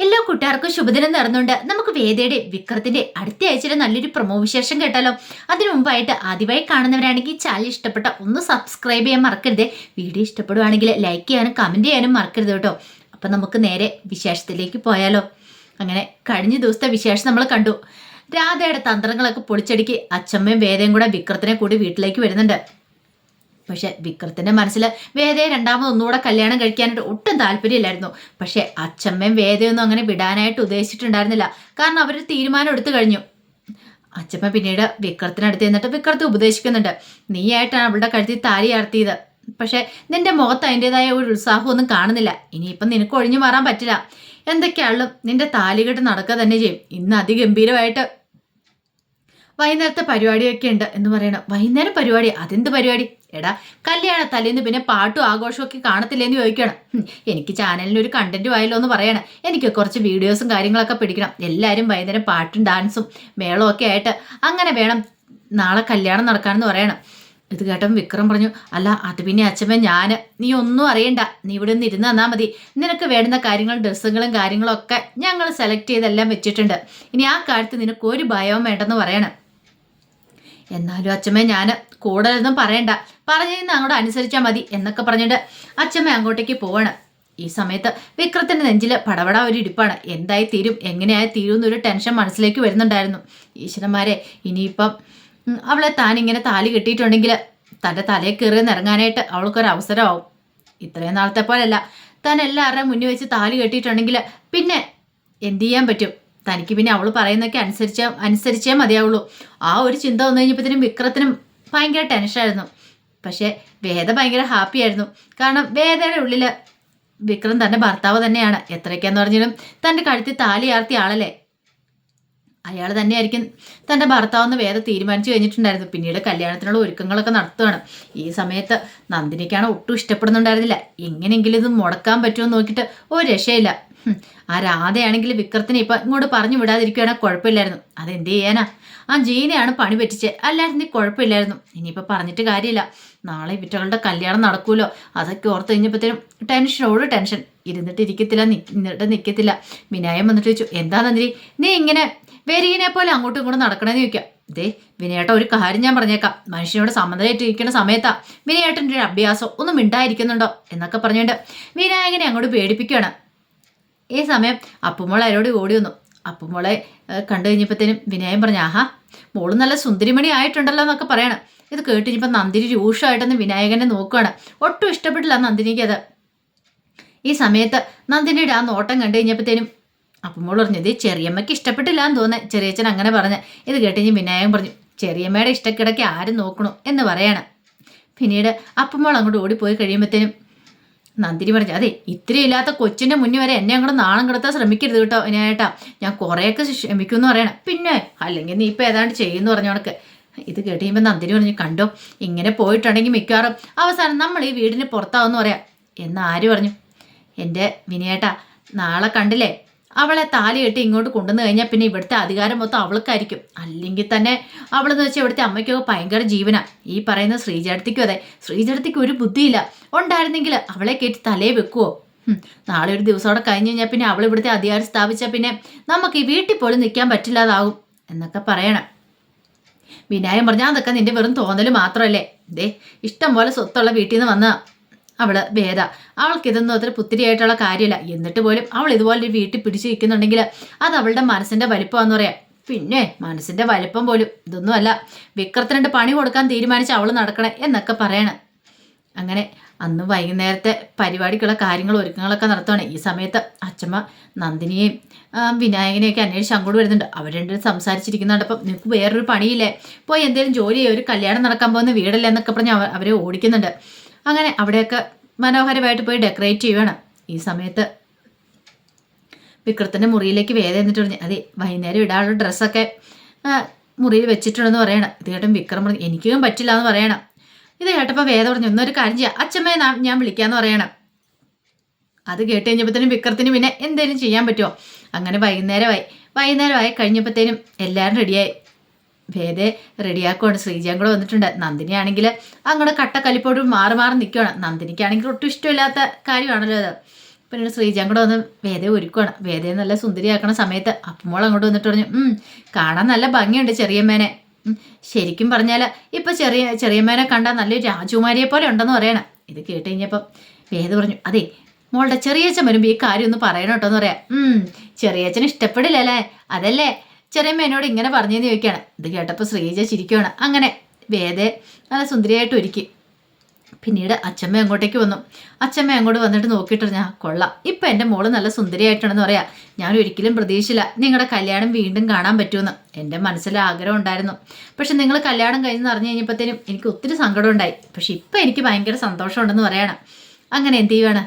എല്ലാ കൂട്ടുകാർക്കും ശുഭദിനം നടന്നുകൊണ്ട് നമുക്ക് വേദയുടെ വിക്രത്തിന്റെ അടുത്ത ആഴ്ചയിലെ നല്ലൊരു പ്രൊമോ വിശേഷം കേട്ടാലോ. അതിനു മുമ്പായിട്ട് ആദ്യമായി കാണുന്നവരാണെങ്കിൽ ചാനൽ ഇഷ്ടപ്പെട്ട ഒന്ന് സബ്സ്ക്രൈബ് ചെയ്യാൻ മറക്കരുത്. വീഡിയോ ഇഷ്ടപ്പെടുവാണെങ്കിൽ ലൈക്ക് ചെയ്യാനും കമന്റ് ചെയ്യാനും മറക്കരുത് കേട്ടോ. അപ്പം നമുക്ക് നേരെ വിശേഷത്തിലേക്ക് പോയാലോ. അങ്ങനെ കഴിഞ്ഞ ദിവസത്തെ വിശേഷം നമ്മൾ കണ്ടു. രാധയുടെ തന്ത്രങ്ങളൊക്കെ പൊളിച്ചടുക്കി അച്ഛമ്മയും വേദയും കൂടെ വിക്രത്തിനെ കൂടി വീട്ടിലേക്ക് വരുന്നുണ്ട്. പക്ഷെ വിക്രത്തിന്റെ മനസ്സിൽ വേദയെ രണ്ടാമത് ഒന്നുകൂടെ കല്യാണം കഴിക്കാനായിട്ട് ഒട്ടും താല്പര്യമില്ലായിരുന്നു. പക്ഷെ അച്ഛമ്മയും വേദയൊന്നും അങ്ങനെ വിടാനായിട്ട് ഉദ്ദേശിച്ചിട്ടുണ്ടായിരുന്നില്ല. കാരണം അവർ തീരുമാനം എടുത്തു കഴിഞ്ഞു. അച്ഛമ്മ പിന്നീട് വിക്രത്തിനടുത്ത് എന്നിട്ട് വിക്രത്തെ ഉപദേശിക്കുന്നുണ്ട്. നീയായിട്ടാണ് അവളുടെ കഴുത്തിൽ താലി ആർത്തിയത്. പക്ഷെ നിന്റെ മുഖത്ത് അതിന്റെതായ ഒരു ഉത്സാഹമൊന്നും കാണുന്നില്ല. ഇനിയിപ്പം നിനക്ക് ഒഴിഞ്ഞു മാറാൻ പറ്റില്ല. എന്തൊക്കെയാളും നിന്റെ താലികെട്ട് നടക്കുക തന്നെ ചെയ്യും. ഇന്ന് അതിഗംഭീരമായിട്ട് വൈകുന്നേരത്തെ പരിപാടിയൊക്കെ ഉണ്ട് എന്ന് പറയണം. വൈകുന്നേരം പരിപാടി? അതെന്ത് പരിപാടി? എടാ കല്യാണ തലേന്ന് പിന്നെ പാട്ടും ആഘോഷവും ഒക്കെ കാണത്തില്ലെന്ന് ചോദിക്കണം. എനിക്ക് ചാനലിന് ഒരു കണ്ടന്റ് ആയല്ലോ എന്ന് പറയണം. എനിക്ക് കുറച്ച് വീഡിയോസും കാര്യങ്ങളൊക്കെ പിടിക്കണം. എല്ലാവരും വൈകുന്നേരം പാട്ടും ഡാൻസും മേളവും ഒക്കെ ആയിട്ട് അങ്ങനെ വേണം നാളെ കല്യാണം നടക്കാനെന്ന് പറയണം. ഇത് കേട്ടപ്പോൾ വിക്രം പറഞ്ഞു അല്ല അത് പിന്നെ അച്ഛമ്മ ഞാൻ നീ ഒന്നും അറിയണ്ട. നീ ഇവിടെ നിന്ന് ഇരുന്ന് തന്നാൽ മതി. നിനക്ക് വേണ്ട കാര്യങ്ങൾ ഡ്രസ്സുകളും കാര്യങ്ങളും ഒക്കെ ഞങ്ങൾ സെലക്ട് ചെയ്തെല്ലാം വെച്ചിട്ടുണ്ട്. ഇനി ആ കാര്യത്തിൽ നിനക്ക് ഒരു ഭയവും വേണ്ടെന്ന് പറയണം. എന്നാലും അച്ഛമ്മ ഞാൻ കൂടുതലൊന്നും പറയണ്ട. പറഞ്ഞിരുന്ന അങ്ങോട്ട് അനുസരിച്ചാൽ മതി എന്നൊക്കെ പറഞ്ഞിട്ട് അച്ഛമ്മ അങ്ങോട്ടേക്ക് പോവാണ്. ഈ സമയത്ത് വിക്രത്തിന്റെ നെഞ്ചിൽ പടപട ഒരു ഇടിപ്പാണ്. എന്തായി തീരും? എങ്ങനെയായി തീരും എന്നൊരു ടെൻഷൻ മനസ്സിലേക്ക് വരുന്നുണ്ടായിരുന്നു. ഈശ്വരന്മാരെ ഇനിയിപ്പം അവളെ താൻ ഇങ്ങനെ താലി കെട്ടിയിട്ടുണ്ടെങ്കിൽ തന്റെ തലയിൽ കയറി നിറങ്ങാനായിട്ട് അവൾക്കൊരു അവസരമാവും. ഇത്രയും നാളത്തെ പോലെയല്ല. താൻ എല്ലാവരുടെയും മുന്നിൽ വെച്ച് താലി കെട്ടിയിട്ടുണ്ടെങ്കിൽ പിന്നെ എന്ത് ചെയ്യാൻ പറ്റും? തനിക്ക് പിന്നെ അവൾ പറയുന്നതൊക്കെ അനുസരിച്ച അനുസരിച്ചേ മതിയാവുള്ളൂ. ആ ഒരു ചിന്ത വന്നു കഴിഞ്ഞപ്പോഴത്തേനും വിക്രത്തിനും ഭയങ്കര ടെൻഷനായിരുന്നു പക്ഷേ വേദ ഭയങ്കര ഹാപ്പി ആയിരുന്നു. കാരണം വേദയുടെ ഉള്ളിൽ വിക്രം തന്റെ ഭർത്താവ് തന്നെയാണ്. എത്രയൊക്കെയാന്ന് പറഞ്ഞാലും തന്റെ കഴുത്തിൽ താലി ആർത്തിയ ആളല്ലേ? അയാൾ തന്നെയായിരിക്കും തന്റെ ഭർത്താവെന്ന് വേദ തീരുമാനിച്ചു കഴിഞ്ഞിട്ടുണ്ടായിരുന്നു. പിന്നീട് കല്യാണത്തിനുള്ള ഒരുക്കങ്ങളൊക്കെ നടത്തുകയാണ് ഈ സമയത്ത് നന്ദിനിക്കാണ് ഒട്ടും ഇഷ്ടപ്പെടുന്നുണ്ടായിരുന്നില്ല. എങ്ങനെയെങ്കിലും ഇത് മുടക്കാൻ പറ്റുമോ നോക്കിയിട്ട് ഒരു രക്ഷയില്ല. ആ രാധയാണെങ്കിൽ വിക്രത്തിനെ ഇപ്പം ഇങ്ങോട്ട് പറഞ്ഞു വിടാതിരിക്കുകയാണെങ്കിൽ കുഴപ്പമില്ലായിരുന്നു. അതെന്ത് ചെയ്യാനാ? ആ ജീനയാണ് പണി പറ്റിച്ചേ. അല്ലായിരുന്നു കുഴപ്പമില്ലായിരുന്നു. ഇനിയിപ്പോൾ പറഞ്ഞിട്ട് കാര്യമില്ല. നാളെ ഇവറ്റകളുടെ കല്യാണം നടക്കുമല്ലോ. അതൊക്കെ ഓർത്ത് കഴിഞ്ഞപ്പോഴത്തേനും ടെൻഷനോട് ടെൻഷൻ. ഇരുന്നിട്ട് ഇരിക്കത്തില്ല നിന്നിട്ട് നിൽക്കത്തില്ല വിനായം വന്നിട്ട് ചോദിച്ചു എന്താ നന്ദി നീ ഇങ്ങനെ വെരീനെ പോലെ അങ്ങോട്ടും ഇങ്ങോട്ടും നടക്കണമെന്ന് ചോദിക്കാം. ദേ വിനയേട്ട ഒരു കാര്യം ഞാൻ പറഞ്ഞേക്കാം. മനുഷ്യനോട് സമ്മതമായിട്ട് ഇരിക്കുന്ന സമയത്താ വിനയേട്ടന്റെ ഒരു അഭ്യാസം. ഒന്നും മിണ്ടായിരിക്കുന്നുണ്ടോ എന്നൊക്കെ പറഞ്ഞുകൊണ്ട് വിനായകനെ അങ്ങോട്ട് പേടിപ്പിക്കുകയാണ് ഈ സമയം അപ്പുമോൾ അരോട് ഓടി വന്നു. അപ്പുമോളെ കണ്ടു കഴിഞ്ഞപ്പോഴത്തേനും വിനയം പറഞ്ഞു ആഹാ മോൾ നല്ല സുന്ദരിമണി ആയിട്ടുണ്ടല്ലോ എന്നൊക്കെ പറയണം. ഇത് കേട്ട് കഴിഞ്ഞപ്പോൾ നന്ദിനി രൂക്ഷമായിട്ടൊന്ന് വിനായകനെ നോക്കുകയാണ് ഒട്ടും ഇഷ്ടപ്പെട്ടില്ല നന്ദിനിക്ക് അത്. ഈ സമയത്ത് നന്ദിനിയുടെ ആ നോട്ടം കണ്ടു കഴിഞ്ഞപ്പോഴത്തേനും അപ്പുമോൾ പറഞ്ഞു ഇത് ചെറിയമ്മയ്ക്ക് ഇഷ്ടപ്പെട്ടില്ല എന്ന് തോന്നുന്നത് ചെറിയച്ഛൻ അങ്ങനെ പറഞ്ഞ് ഇത് കേട്ട് കഴിഞ്ഞ് വിനായകൻ പറഞ്ഞു ചെറിയമ്മയുടെ ഇഷ്ടക്കിടയ്ക്ക് ആരും നോക്കണു? എന്ന് പറയണം. പിന്നീട് അപ്പുമോൾ അങ്ങോട്ട് ഓടിപ്പോയി കഴിയുമ്പോഴത്തേനും നന്ദിനി പറഞ്ഞു അതെ ഇത്രയില്ലാത്ത കൊച്ചിന്റെ മുന്നിൽ വരെ എന്നെ അങ്ങോട്ട് നാണം കിടത്താൻ ശ്രമിക്കരുത് കേട്ടോ വിനായേട്ടാ. ഞാൻ കുറേയൊക്കെ ശ്രമിക്കുമെന്ന് പറയണം. പിന്നെ അല്ലെങ്കിൽ നീ ഇപ്പം ഏതാണ്ട് ചെയ്യുമെന്ന് പറഞ്ഞോണക്ക് ഇത് കേട്ട് കഴിയുമ്പോൾ നന്ദിനി പറഞ്ഞു കണ്ടോ ഇങ്ങനെ പോയിട്ടുണ്ടെങ്കിൽ മിക്കവാറും അവസാനം നമ്മൾ ഈ വീടിന് പുറത്താവെന്ന് പറയാം. എന്ന് ആര് പറഞ്ഞു? എന്റെ വിനയേട്ടാ നാളെ കണ്ടില്ലേ അവളെ താലി കെട്ടി ഇങ്ങോട്ട് കൊണ്ടുവന്ന് കഴിഞ്ഞാൽ പിന്നെ ഇവിടുത്തെ അധികാരം മൊത്തം അവൾക്കായിരിക്കും. അല്ലെങ്കിൽ തന്നെ അവളെന്ന് വെച്ചാൽ ഇവിടുത്തെ അമ്മയ്ക്കൊക്കെ ഭയങ്കര ജീവനാണ് ഈ പറയുന്ന ശ്രീജടത്തിക്കും അതെ. ശ്രീജടത്തിക്ക് ഒരു ബുദ്ധിയില്ല. ഉണ്ടായിരുന്നെങ്കിൽ അവളെ കയറ്റി തലേ വെക്കുവോ? നാളെ ഒരു ദിവസം അവിടെ കഴിഞ്ഞ് കഴിഞ്ഞാൽ പിന്നെ അവൾ ഇവിടുത്തെ അധികാരം സ്ഥാപിച്ചാൽ പിന്നെ നമുക്ക് ഈ വീട്ടിൽ പോലും നിൽക്കാൻ പറ്റില്ലാതാവും എന്നൊക്കെ പറയണം. വിനായം പറഞ്ഞാൽ അതൊക്കെ നിന്റെ വെറും തോന്നൽ മാത്രമല്ലേ ദേ ഇഷ്ടം പോലെ സ്വത്തുള്ള വീട്ടിൽ നിന്ന് വന്ന അവൾ വേദ. അവൾക്ക് ഇതൊന്നും അത്ര പുത്തിരിയായിട്ടുള്ള കാര്യമില്ല എന്നിട്ട് പോലും അവൾ ഇതുപോലെ ഒരു വീട്ടിൽ പിടിച്ചു അത് അവളുടെ മനസ്സിന്റെ വലിപ്പമാണെന്ന് പറയാം. പിന്നെ മനസ്സിന്റെ വലിപ്പം പോലും ഇതൊന്നും അല്ല വിക്രത്തിനുണ്ട് പണി കൊടുക്കാൻ തീരുമാനിച്ച് അവൾ നടക്കണേ എന്നൊക്കെ പറയണം. അങ്ങനെ അന്ന് വൈകുന്നേരത്തെ പരിപാടിക്കുള്ള കാര്യങ്ങൾ ഒരുക്കങ്ങളൊക്കെ നടത്തുകയാണ് ഈ സമയത്ത് അച്ഛമ്മ നന്ദിനിയെയും വിനായകനെയൊക്കെ അന്വേഷിച്ച് അങ്ങോട്ട് വരുന്നുണ്ട്. അവർ രണ്ടും സംസാരിച്ചിരിക്കുന്നുണ്ടപ്പം നിനക്ക് വേറൊരു പണിയില്ലേ? പോയി എന്തെങ്കിലും ജോലി ഒരു കല്യാണം നടക്കാൻ പോകുന്ന വീടല്ലേ എന്നൊക്കെ പറഞ്ഞ് അവരെ ഓടിക്കുന്നുണ്ട്. അങ്ങനെ അവിടെയൊക്കെ മനോഹരമായിട്ട് പോയി ഡെക്കറേറ്റ് ചെയ്യുവാണ്. ഈ സമയത്ത് വിക്രത്തിന്റെ മുറിയിലേക്ക് വേദ എന്നിട്ട് പറഞ്ഞു അതെ വൈകുന്നേരം ഇടാനുള്ള ഡ്രസ്സൊക്കെ മുറിയിൽ വെച്ചിട്ടുണ്ടെന്ന് പറയണം. ഇത് കേട്ടും വിക്രം പറഞ്ഞു എനിക്കും പറ്റില്ല എന്ന് പറയണം. ഇത് കേട്ടപ്പോൾ വേദ പറഞ്ഞു ഒന്നൊരു കാര്യം ചെയ്യാം. അച്ഛമ്മയെ ഞാൻ വിളിക്കാന്ന് പറയണം. അത് കേട്ട് കഴിഞ്ഞപ്പോഴത്തേനും വിക്രത്തിന് പിന്നെ എന്തെങ്കിലും ചെയ്യാൻ പറ്റുമോ? അങ്ങനെ വൈകുന്നേരമായി. വൈകുന്നേരമായി കഴിഞ്ഞപ്പോഴത്തേനും എല്ലാവരും റെഡിയായി ഭേദെ റെഡിയാക്കുവാണ്. ശ്രീജയും കൂടെ വന്നിട്ടുണ്ട്. നന്ദിനി ആണെങ്കിൽ കട്ട കലിപ്പോട് മാറി മാറി നിൽക്കുകയാണ് നന്ദിനിക്കാണെങ്കിൽ ഒട്ടും ഇഷ്ടമില്ലാത്ത കാര്യമാണല്ലോ അത്. പിന്നീട് ശ്രീജയും കൂടെ വന്ന് വേദയെ ഒരുക്കുവാണ്. വേദയെ നല്ല സുന്ദരിയാക്കണ സമയത്ത് അപ്പുമോൾ അങ്ങോട്ട് വന്നിട്ട് പറഞ്ഞു കാണാൻ നല്ല ഭംഗിയുണ്ട് ചെറിയമ്മേനെ. ശരിക്കും പറഞ്ഞാൽ ഇപ്പം ചെറിയ ചെറിയമ്മേനെ കണ്ടാൽ നല്ലൊരു രാജകുമാരിയെ പോലെ ഉണ്ടെന്ന് പറയണം. ഇത് കേട്ട് കഴിഞ്ഞപ്പം വേദ പറഞ്ഞു അതെ മോളുടെ ചെറിയച്ഛൻ വരുമ്പോൾ ഈ കാര്യം ഒന്ന് പറയണം കേട്ടോ എന്ന് പറയാം. ഉം ചെറിയച്ഛന് ഇഷ്ടപ്പെടില്ല അല്ലേ? അതല്ലേ ചെറിയമ്മ എന്നോട് ഇങ്ങനെ പറഞ്ഞെന്ന് ചോദിക്കുകയാണ്. ഇത് കേട്ടപ്പോൾ ശ്രീജ ചിരിക്കുകയാണ് അങ്ങനെ വേദെ നല്ല സുന്ദരിയായിട്ട് ഒരുക്കി. പിന്നീട് അച്ഛമ്മ അങ്ങോട്ടേക്ക് വന്നു. അച്ഛമ്മ അങ്ങോട്ട് വന്നിട്ട് നോക്കിയിട്ട് ഞാൻ കൊള്ളാം. ഇപ്പം എന്റെ മോൾ നല്ല സുന്ദരിയായിട്ടാണെന്ന് പറയാ. ഞാൻ ഒരിക്കലും പ്രതീക്ഷയില്ല നിങ്ങളുടെ കല്യാണം വീണ്ടും കാണാൻ പറ്റുമെന്ന്. എന്റെ മനസ്സിൽ ആഗ്രഹം ഉണ്ടായിരുന്നു. പക്ഷെ നിങ്ങൾ കല്യാണം കഴിഞ്ഞെന്ന് അറിഞ്ഞു കഴിഞ്ഞപ്പോഴത്തേനും എനിക്ക് ഒത്തിരി സങ്കടം ഉണ്ടായി പക്ഷെ ഇപ്പം എനിക്ക് ഭയങ്കര സന്തോഷമുണ്ടെന്ന് പറയണം. അങ്ങനെ എന്ത് ചെയ്യുവാണ്?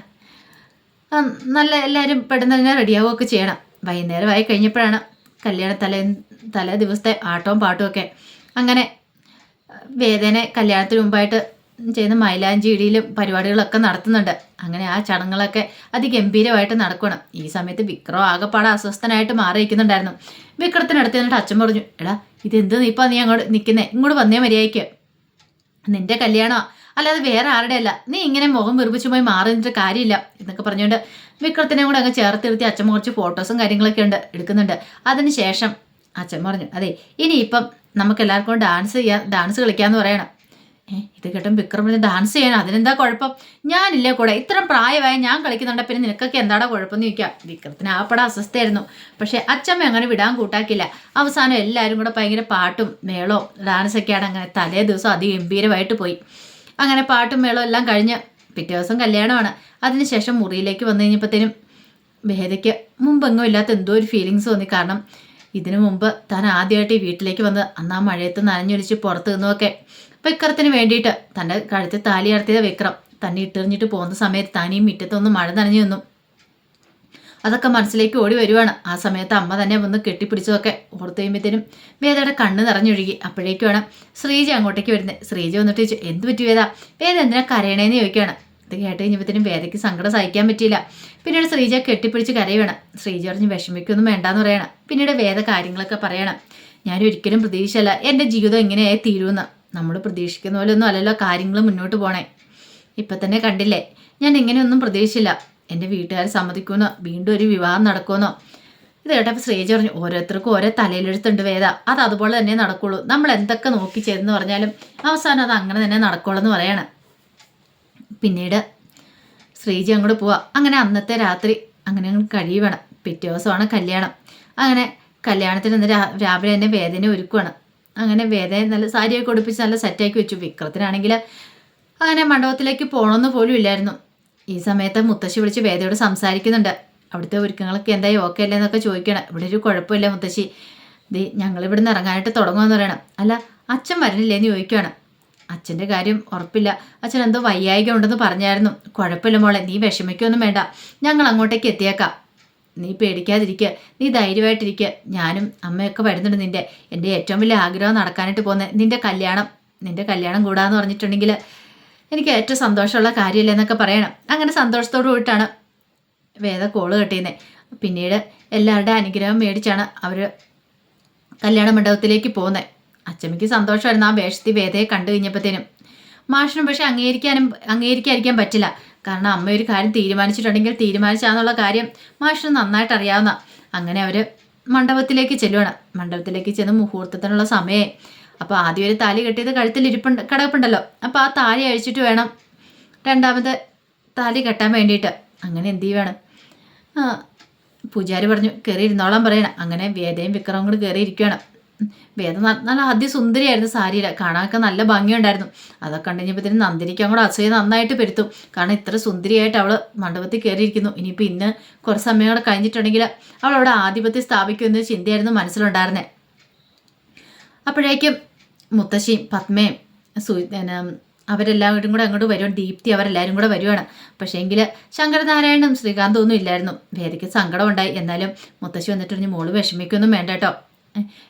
നല്ല എല്ലാവരും പെട്ടെന്ന് തന്നെ റെഡിയാവുകയൊക്കെ ചെയ്യണം. വൈകുന്നേരമായി കഴിഞ്ഞപ്പോഴാണ് കല്യാണ തലേ തലേ ദിവസത്തെ ആട്ടവും പാട്ടും ഒക്കെ. അങ്ങനെ വേദനെ കല്യാണത്തിന് മുമ്പായിട്ട് ചെയ്യുന്ന മൈലാഞ്ചിയിടിയിലും പരിപാടികളൊക്കെ നടത്തുന്നുണ്ട്. അങ്ങനെ ആ ചടങ്ങുകളൊക്കെ അതിഗംഭീരമായിട്ട് നടക്കണം. ഈ സമയത്ത് വിക്രം ആകെപ്പാടെ അസ്വസ്ഥനായിട്ട് മാറിയിരിക്കുന്നുണ്ടായിരുന്നു. വിക്രത്തിനടുത്ത് നിന്നിട്ട് അച്ഛൻ പറഞ്ഞു എടാ ഇതെന്ത് ഇപ്പം നീ അങ്ങോട്ട് നിൽക്കുന്നേ ഇങ്ങോട്ട് വന്നേ മര്യാദയ്ക്ക്. നിന്റെ കല്യാണമാണ് അല്ലാതെ വേറെ ആരുടെ അല്ല നീ ഇങ്ങനെ മുഖം വിറുപിച്ചു പോയി മാറി കാര്യമില്ല എന്നൊക്കെ പറഞ്ഞുകൊണ്ട് വിക്രത്തിനെ കൂടെ അങ്ങ് ചേർത്ത് നിർത്തി അച്ഛൻ കുറച്ച് ഫോട്ടോസും കാര്യങ്ങളൊക്കെ ഉണ്ട് എടുക്കുന്നുണ്ട്. അതിനുശേഷം അച്ഛൻ പറഞ്ഞു അതെ ഇനിയിപ്പം നമുക്ക് എല്ലാവർക്കും ഡാൻസ് ചെയ്യാൻ ഡാൻസ് കളിക്കാന്ന് പറയണം. ഇത് കേട്ടും വിക്രം പറഞ്ഞ് ഡാൻസ് ചെയ്യണം അതിനെന്താ കുഴപ്പം? ഞാനില്ലേ കൂടെ? ഇത്രയും പ്രായമായ ഞാൻ കളിക്കുന്നുണ്ട് പിന്നെ നിനക്കൊക്കെ എന്താടാ കുഴപ്പമെന്ന് ചോദിക്കാം. വിക്രത്തിന് ആപ്പടെ അസ്വസ്ഥയായിരുന്നു. പക്ഷേ അച്ഛമ്മ അങ്ങനെ വിടാൻ കൂട്ടാക്കില്ല അവസാനം എല്ലാവരും കൂടെ ഭയങ്കര പാട്ടും മേളവും ഡാൻസൊക്കെയാണ് അങ്ങനെ തലേ ദിവസം അതിഗംഭീരമായിട്ട് പോയി. അങ്ങനെ പാട്ടും മേളവും എല്ലാം കഴിഞ്ഞ് പിറ്റേ ദിവസം കല്യാണമാണ്. അതിനുശേഷം മുറിയിലേക്ക് വന്നു കഴിഞ്ഞപ്പോഴത്തേനും വേദയ്ക്ക് മുമ്പെങ്ങും ഇല്ലാത്ത എന്തോ ഒരു ഫീലിങ്സ് തോന്നി. കാരണം ഇതിനു മുമ്പ് താൻ ആദ്യമായിട്ട് ഈ വീട്ടിലേക്ക് വന്ന് അന്ന് ആ മഴയത്ത് നനഞ്ഞൊലിച്ച് പുറത്ത് നിന്നുമൊക്കെ വിക്രത്തിന് വേണ്ടിയിട്ട് തന്റെ കഴുത്തിൽ താലി അടത്തിയത് വിക്രം. തന്നെ ഇട്ടെറിഞ്ഞിട്ട് പോകുന്ന സമയത്ത് താനീ ഈ മുറ്റത്തൊന്ന് മഴ നനഞ്ഞു നിന്നു. അതൊക്കെ മനസ്സിലേക്ക് ഓടി വരുവാണ്. ആ സമയത്ത് അമ്മ തന്നെ വന്ന് കെട്ടിപ്പിടിച്ചതൊക്കെ ഓർത്ത് കഴിയുമ്പോഴത്തേനും വേദയുടെ കണ്ണ് നിറഞ്ഞൊഴുകി അപ്പോഴേക്കുമാണ് ശ്രീജ അങ്ങോട്ടേക്ക് വരുന്നത്. ശ്രീജ വന്നിട്ട് ചോദിച്ചു എന്ത് പറ്റി വേദ? വേദ എന്തിനാ കരയണേന്ന് ചോദിക്കുകയാണ് ഇത് കേട്ട് കഴിഞ്ഞപ്പോഴത്തേനും വേദയ്ക്ക് സങ്കടം സഹിക്കാൻ പറ്റിയില്ല. പിന്നീട് ശ്രീജ കെട്ടിപ്പിടിച്ച് കരയുവാണ്. ശ്രീജ പറഞ്ഞ് വിഷമിക്കൊന്നും വേണ്ടാന്ന് പറയണം. പിന്നീട് വേദ കാര്യങ്ങളൊക്കെ പറയണം. ഞാനൊരിക്കലും പ്രതീക്ഷയല്ല എന്റെ ജീവിതം എങ്ങനെയായി തീരുമെന്ന്. നമ്മൾ പ്രതീക്ഷിക്കുന്ന പോലെ ഒന്നും അല്ലല്ലോ കാര്യങ്ങൾ മുന്നോട്ട് പോണേ. ഇപ്പം തന്നെ കണ്ടില്ലേ? ഞാൻ ഇങ്ങനെയൊന്നും പ്രതീക്ഷിച്ചില്ല. എന്റെ വീട്ടുകാർ സമ്മതിക്കുമെന്നോ വീണ്ടും ഒരു വിവാഹം നടക്കുമെന്നോ? ഇത് കേട്ടപ്പോൾ ശ്രീജ പറഞ്ഞു ഓരോരുത്തർക്കും ഓരോ തലയിലെഴുത്തുണ്ട് വേദ. അത് അതുപോലെ തന്നെ നടക്കുള്ളൂ. നമ്മൾ എന്തൊക്കെ നോക്കി ചെയ്തെന്ന് പറഞ്ഞാലും അവസാനം അത് അങ്ങനെ തന്നെ നടക്കുള്ളൂ എന്ന് പറയണം. പിന്നീട് ശ്രീജ അങ്ങോട്ട് പോവാ. അങ്ങനെ അന്നത്തെ രാത്രി അങ്ങനെ അങ്ങ് കഴിയുവാണ്. പിറ്റേ ദിവസമാണ് കല്യാണം. അങ്ങനെ കല്യാണത്തിന് ഇന്ന് രാവിലെ തന്നെ വേദന ഒരുക്കുവാണ്. അങ്ങനെ വേദന നല്ല സാരിയൊക്കെ ഉടുപ്പിച്ച് നല്ല സെറ്റാക്കി വെച്ചു. വിക്രത്തിനാണെങ്കിൽ അങ്ങനെ മണ്ഡപത്തിലേക്ക് പോകണമെന്ന് പോലും ഇല്ലായിരുന്നു. ഈ സമയത്ത് മുത്തശ്ശി വിളിച്ച് വേദയോട് സംസാരിക്കുന്നുണ്ട്. അവിടുത്തെ ഒരുക്കങ്ങളൊക്കെ എന്തായി? ഓക്കെ അല്ലേ എന്നൊക്കെ ചോദിക്കണം ഇവിടെ ഒരു കുഴപ്പമില്ല മുത്തശ്ശി. ദേ ഞങ്ങൾ ഇവിടുന്ന് ഇറങ്ങാനായിട്ട് തുടങ്ങുമെന്ന് പറയണം. അല്ല അച്ഛൻ വരണില്ലേ എന്ന് ചോദിക്കുകയാണ്. അച്ഛന്റെ കാര്യം ഉറപ്പില്ല. അച്ഛൻ എന്തോ വയ്യായിക ഉണ്ടെന്ന് പറഞ്ഞായിരുന്നു. കുഴപ്പമില്ല മോളെ നീ വിഷമിക്കൊന്നും വേണ്ട. ഞങ്ങൾ അങ്ങോട്ടേക്ക് എത്തിയേക്കാം. നീ പേടിക്കാതിരിക്കുക നീ ധൈര്യമായിട്ടിരിക്കുക ഞാനും അമ്മയൊക്കെ വരുന്നുണ്ട് നിന്റെ. എന്റെ ഏറ്റവും വലിയ ആഗ്രഹം നടക്കാനായിട്ട് പോകുന്നത് നിന്റെ കല്യാണം. നിന്റെ കല്യാണം കൂടാന്ന് പറഞ്ഞിട്ടുണ്ടെങ്കിൽ എനിക്ക് ഏറ്റവും സന്തോഷമുള്ള കാര്യമില്ല എന്നൊക്കെ പറയണം. അങ്ങനെ സന്തോഷത്തോടു കൂടിയിട്ടാണ് വേദ കോൾ കെട്ടിയുന്നത് പിന്നീട് എല്ലാവരുടെ അനുഗ്രഹം മേടിച്ചാണ് അവർ കല്യാണ മണ്ഡപത്തിലേക്ക് പോകുന്നത് അച്ചമ്മയ്ക്ക് സന്തോഷമായിരുന്നു ആ വേഷത്തി വേദയെ കണ്ടു കഴിഞ്ഞപ്പോഴത്തേനും. മാഷിനും പക്ഷെ അംഗീകരിക്കാനും അംഗീകരിക്കാതിരിക്കാൻ പറ്റില്ല. കാരണം അമ്മ ഒരു കാര്യം തീരുമാനിച്ചിട്ടുണ്ടെങ്കിൽ തീരുമാനിച്ചാന്നുള്ള കാര്യം മാഷിന് നന്നായിട്ട് അറിയാവുന്ന. അങ്ങനെ അവർ മണ്ഡപത്തിലേക്ക് ചെല്ലുവാണ്. മണ്ഡപത്തിലേക്ക് ചെന്ന് മുഹൂർത്തത്തിനുള്ള സമയേ അപ്പോൾ ആദ്യം ഒരു താലി കെട്ടിയത് കഴുത്തിൽ ഇരിപ്പുണ്ട് കിടപ്പുണ്ടല്ലോ. അപ്പോൾ ആ താലി അഴിച്ചിട്ട് വേണം രണ്ടാമത് താലി കെട്ടാൻ വേണ്ടിയിട്ട്. അങ്ങനെ എന്ത് ചെയ്യണം പൂജാരി പറഞ്ഞു കയറി ഇരുന്നോളാൻ പറയണം. അങ്ങനെ വേദയും വിക്രവും കൂടി കയറി ഇരിക്കുകയാണ് വേദ നല്ല നല്ല അതിസുന്ദരിയായിരുന്നു സാരിയിൽ കാണാനൊക്കെ നല്ല ഭംഗിയുണ്ടായിരുന്നു. അതൊക്കെ കണ്ടുകഴിഞ്ഞപ്പോഴത്തേനും നന്ദിനിക്ക് അങ്ങോട്ട് അസൂയ നന്നായിട്ട് പെരുത്തും. കാരണം ഇത്ര സുന്ദരിയായിട്ട് അവൾ മണ്ഡപത്തിൽ കയറിയിരിക്കുന്നു ഇനിയിപ്പോൾ ഇന്ന് കുറച്ച് സമയം കൂടെ കഴിഞ്ഞിട്ടുണ്ടെങ്കിൽ അവൾ അവിടെ ആധിപത്യം സ്ഥാപിക്കുമെന്നൊരു ചിന്തയായിരുന്നു മനസ്സിലുണ്ടായിരുന്നത് അപ്പോഴേക്കും മുത്തശ്ശിയും പത്മയും സു അവരെല്ലാവരും കൂടെ അങ്ങോട്ട് വരുവാണ്. ദീപ്തി അവരെല്ലാവരും കൂടെ വരുവാണ്. പക്ഷേ എങ്കിൽ ശങ്കരനാരായണനും ശ്രീകാന്തും ഒന്നും ഇല്ലായിരുന്നു. സങ്കടം ഉണ്ടായി എന്നാലും മുത്തശ്ശി വന്നിട്ട് പറഞ്ഞു മോൾ വിഷമിക്കൊന്നും വേണ്ട കേട്ടോ.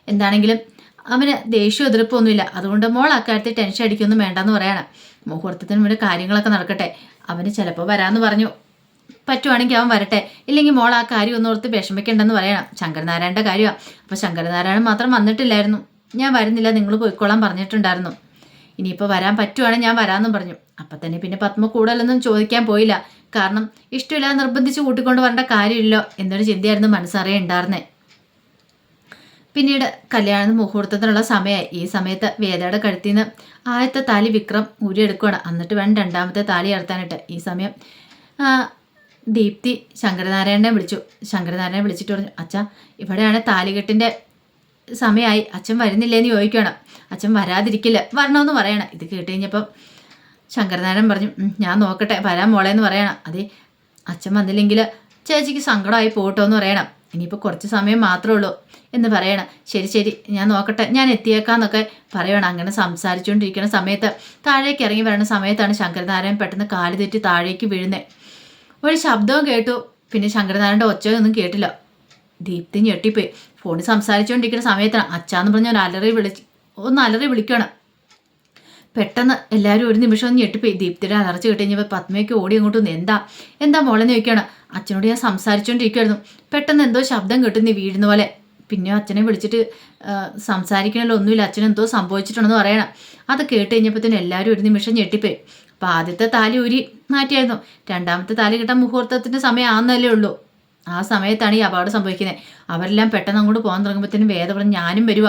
എന്താണെങ്കിലും അവന് ദേഷ്യം എതിർപ്പൊന്നുമില്ല. അതുകൊണ്ട് മോൾ അക്കാര്യത്തിൽ ടെൻഷൻ അടിക്കൊന്നും വേണ്ടെന്ന് പറയണം. മുഹൂർത്തത്തിന് മുന്നേ കാര്യങ്ങളൊക്കെ നടക്കട്ടെ. അവന് ചിലപ്പോൾ വരാമെന്ന് പറഞ്ഞു. പറ്റുവാണെങ്കിൽ അവൻ വരട്ടെ. ഇല്ലെങ്കിൽ മോൾ ആ കാര്യം ഒന്നോർത്ത് വിഷമിക്കണ്ടെന്ന് പറയണം. ശങ്കരനാരായണന്റെ കാര്യമാണ് അപ്പോൾ ശങ്കരനാരായണൻ മാത്രം വന്നിട്ടില്ലായിരുന്നു. ഞാൻ വരുന്നില്ല നിങ്ങൾ പോയിക്കോളാൻ പറഞ്ഞിട്ടുണ്ടായിരുന്നു. ഇനിയിപ്പോൾ വരാൻ പറ്റുവാണെങ്കിൽ ഞാൻ വരാമെന്നും പറഞ്ഞു. അപ്പം തന്നെ പിന്നെ പത്മ കൂടുതലൊന്നും ചോദിക്കാൻ പോയില്ല. കാരണം ഇഷ്ടമില്ലാതെ നിർബന്ധിച്ച് കൂട്ടിക്കൊണ്ട് വരേണ്ട കാര്യമില്ലോ എന്നൊരു ചിന്തയായിരുന്നു മനസ്സറിയ ഉണ്ടായിരുന്നേ. പിന്നീട് കല്യാണ മുഹൂർത്തത്തിനുള്ള സമയമായി. ഈ സമയത്ത് വേദയുടെ കഴുത്തിൽ നിന്ന് ആദ്യത്തെ താലി വിക്രം ഊരിയെടുക്കുകയാണ് എന്നിട്ട് വേണം രണ്ടാമത്തെ താലി ഇറത്താനായിട്ട് ഈ സമയം ദീപ്തി ശങ്കരനാരായണനെ വിളിച്ചു. ശങ്കരനാരായണനെ വിളിച്ചിട്ട് പറഞ്ഞു അച്ഛ ഇവിടെയാണ് താലികെട്ടിന്റെ സമയമായി അച്ഛൻ വരുന്നില്ലേന്ന് ചോദിക്കണം. അച്ഛൻ വരാതിരിക്കില്ല. വരണമെന്ന് പറയണം. ഇത് കേട്ട് കഴിഞ്ഞപ്പം ശങ്കരനാരായണൻ പറഞ്ഞു ഞാൻ നോക്കട്ടെ. വരാൻ എന്ന് പറയണം. അതെ അച്ഛൻ വന്നില്ലെങ്കിൽ ചേച്ചിക്ക് സങ്കടമായി പോട്ടോ എന്ന് പറയണം. ഇനിയിപ്പോൾ കുറച്ച് സമയം മാത്രമേ ഉള്ളൂ എന്ന് പറയണം. ശരി ശരി. ഞാൻ നോക്കട്ടെ. ഞാൻ എത്തിയേക്കാന്നൊക്കെ പറയണം. അങ്ങനെ സംസാരിച്ചുകൊണ്ടിരിക്കുന്ന സമയത്ത് താഴേക്ക് ഇറങ്ങി വരുന്ന സമയത്താണ് ശങ്കരനാരായണൻ പെട്ടെന്ന് കാൽ തെറ്റി താഴേക്ക് വീഴുന്നത് ഒരു ശബ്ദവും കേട്ടു. പിന്നെ ശങ്കരനാരായണന്റെ ഒച്ചയൊന്നും കേട്ടില്ല. ദീപ്തി ഞെട്ടിപ്പോയി. ഫോണിൽ സംസാരിച്ചുകൊണ്ടിരിക്കുന്ന സമയത്താണ് അച്ഛാന്ന് പറഞ്ഞ ഒരു അലറി വിളിച്ച് ഒന്ന് അലറി വിളിക്കണം പെട്ടെന്ന് എല്ലാവരും ഒരു നിമിഷം ഒന്ന് ഞെട്ടിപ്പോയി. ദീപ്തിയുടെ അലർച്ച കിട്ടിയപ്പോൾ പത്മയ്ക്ക് ഓടി അങ്ങോട്ട് വന്നു. എന്താ? എന്താ മോളെന്ന് ചോദിക്കുകയാണ്. അച്ഛനോട് ഞാൻ സംസാരിച്ചുകൊണ്ടിരിക്കുമായിരുന്നു പെട്ടെന്ന് എന്തോ ശബ്ദം കിട്ടുന്നു വീഴുന്ന പോലെ. പിന്നെ അച്ഛനെ വിളിച്ചിട്ട് സംസാരിക്കണല്ലോ. ഒന്നുമില്ല. അച്ഛനെന്തോ സംഭവിച്ചിട്ടുണ്ടെന്ന് പറയണം. അത് കേട്ട് കഴിഞ്ഞപ്പോഴത്തേനും എല്ലാവരും ഒരു നിമിഷം ഞെട്ടിപ്പോയി. അപ്പോൾ ആദ്യത്തെ താലി ഊരി മാറ്റിയായിരുന്നു. രണ്ടാമത്തെ താലി കിട്ടാൻ മുഹൂർത്തത്തിന്റെ സമയം ആണെന്നല്ലേ ഉള്ളൂ. ആ സമയത്താണ് ഈ അപകടം സംഭവിക്കുന്നത്. അവരെല്ലാം പെട്ടെന്ന് അങ്ങോട്ട് പോകാൻ തുടങ്ങുമ്പോഴത്തേനും വേദ പറഞ്ഞു ഞാനും വരുക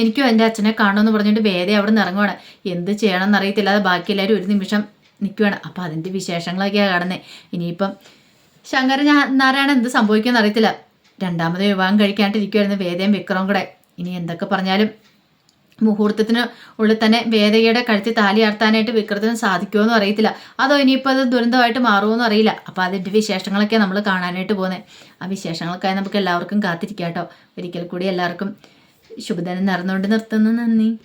എനിക്കും എന്റെ അച്ഛനെ കാണുമെന്ന് പറഞ്ഞിട്ട് വേദ അവിടെ നിന്ന് ഇറങ്ങുവാണ്. എന്ത് ചെയ്യണമെന്ന് അറിയത്തില്ലാതെ ബാക്കി എല്ലാവരും ഒരു നിമിഷം നിൽക്കുകയാണ് അപ്പോൾ അതിന്റെ വിശേഷങ്ങളൊക്കെയാണ് കാണുന്നത് ഇനിയിപ്പം ശങ്കര നാരായണൻ എന്ത് സംഭവിക്കുമെന്ന് അറിയത്തില്ല. രണ്ടാമത് വിവാഹം കഴിക്കാണ്ടിരിക്കുമായിരുന്നു വേദയും വിക്രവും കൂടെ. ഇനി എന്തൊക്കെ പറഞ്ഞാലും മുഹൂർത്തത്തിന് ഉള്ളിൽ തന്നെ വേദകയുടെ കഴുത്തി താലി അർത്താനായിട്ട് വിക്രത്തിന് സാധിക്കുമോ അറിയത്തില്ല. അതോ ഇനിയിപ്പോൾ അത് ദുരന്തമായിട്ട് മാറുമോ അറിയില്ല. അപ്പോൾ അതിന്റെ വിശേഷങ്ങളൊക്കെ നമ്മൾ കാണാനായിട്ട് പോകുന്നത് ആ വിശേഷങ്ങൾക്കായി നമുക്ക് എല്ലാവർക്കും കാത്തിരിക്കാം കേട്ടോ ഒരിക്കൽ കൂടി എല്ലാവർക്കും ശുഭദിനം നേർന്നുകൊണ്ട് നിർത്തുന്നു. നന്ദി.